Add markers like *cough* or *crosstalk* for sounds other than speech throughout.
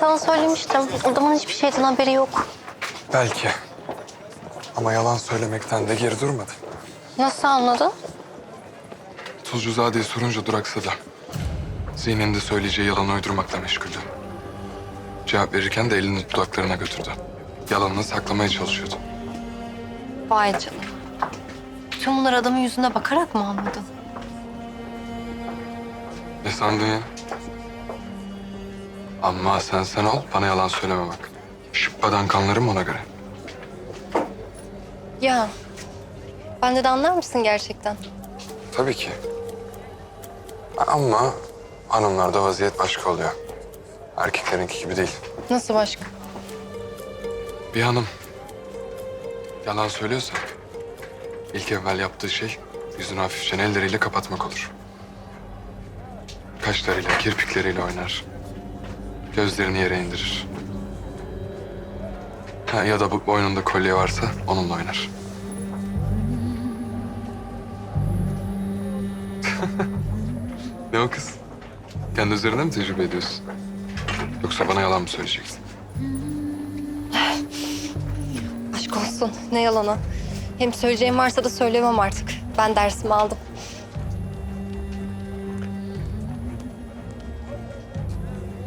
Sana söylemiştim. Adamın hiçbir şeyden haberi yok. Belki. Ama yalan söylemekten de geri durmadı. Nasıl anladın? Tuzcuzade'yi sorunca duraksadı. Zihninde söyleyeceği yalanı uydurmakla meşguldü. Cevap verirken de elini dudaklarına götürdü. Yalanını saklamaya çalışıyordu. Vay canına. Bütün bunları adamın yüzüne bakarak mı anladın? Ne sandın ya? Ama sen sen ol, bana yalan söyleme bak. Şıppadan kanlarım ona göre. Ya. Bende de anlar mısın gerçekten? Tabii ki. Ama hanımlarda vaziyet başka oluyor. Erkeklerinki gibi değil. Nasıl başka? Bir hanım yalan söylüyorsa ilk evvel yaptığı şey yüzünü hafifçe elleriyle kapatmak olur. Kaşlarıyla, kirpikleriyle oynar. Gözlerini yere indirir. Ha, ya da bu boynunda kolye varsa onunla oynar. *laughs* ne o kız? Kendi üzerinde mi tecrübe ediyorsun? Yoksa bana yalan mı söyleyeceksin? Aşk olsun. Ne yalanı. Hem söyleyeceğim varsa da söylemem artık. Ben dersimi aldım.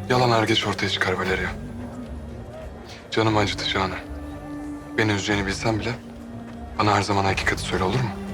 Yalan er geç ortaya çıkar Valeria. Canımı acıtacağını, beni üzeceğini bilsem bile bana her zaman hakikati söyle olur mu?